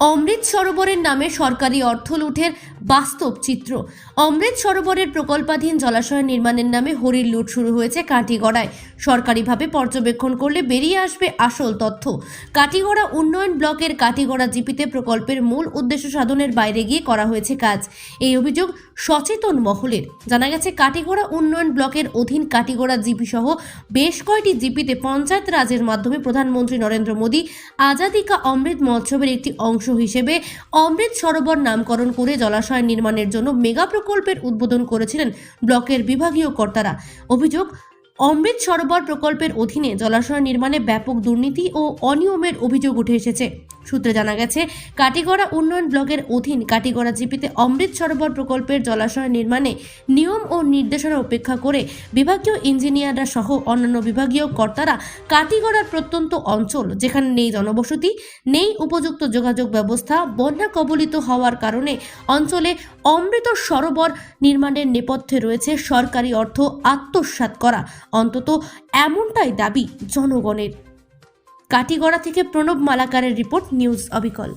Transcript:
অমৃত সরোবরের নামে সরকারি অর্থ লুঠের বাস্তব চিত্র। অমৃত সরোবরের প্রকল্পাধীন জলাশয় নির্মাণের নামে হরির লুট শুরু হয়েছে কাটিগড়ায়। সরকারিভাবে পর্যবেক্ষণ করলে বেরিয়ে আসবে আসল তথ্য। কাটিগড়া উন্নয়ন ব্লকের কাটিগড়া জিপিতে প্রকল্পের মূল উদ্দেশ্য সাধনের বাইরে গিয়ে করা হয়েছে কাজ। এই অভিযোগ সচেতন মহলের। জানা গেছে, কাটিগড়া উন্নয়ন ব্লকের অধীন কাটিগড়া জিপি সহ বেশ কয়টি জিপিতে পঞ্চায়েত রাজের মাধ্যমে প্রধানমন্ত্রী নরেন্দ্র মোদী আজাদিকা অমৃত মহোৎসবের একটি অংশ হিসেবে অমৃত সরোবর নামকরণ করে জলাশয় নির্মাণের জন্য মেগা প্রকল্পের উদ্বোধন করেছিলেন ব্লকের বিভাগীয় কর্তারা। অভিযোগ অমৃত সরোবর প্রকল্পের অধীনে জলাশয় নির্মাণে ব্যাপক দুর্নীতি ও অনিয়মের অভিযোগ উঠে এসেছে। সূত্রে জানা গেছে, কাটিগড়া উন্নয়ন ব্লকের অধীন কাটিগড়া জিপিতে অমৃত সরোবর প্রকল্পের জলাশয় নির্মাণে নিয়ম ও নির্দেশনা উপেক্ষা করে বিভাগীয় ইঞ্জিনিয়াররা সহ অন্যান্য বিভাগীয় কর্তারা কাটিগড়ার প্রত্যন্ত অঞ্চল, যেখানে নেই জনবসতি, নেই উপযুক্ত যোগাযোগ ব্যবস্থা, বন্যা কবলিত হওয়ার কারণে অঞ্চলে অমৃত সরোবর নির্মাণের নেপথ্যে রয়েছে সরকারি অর্থ আত্মসাৎ করা। অন্তত এমনটাই দাবি জনগণের। কাটিগড়া থেকে প্রণব মালাকারের রিপোর্ট নিউজ অবিকল।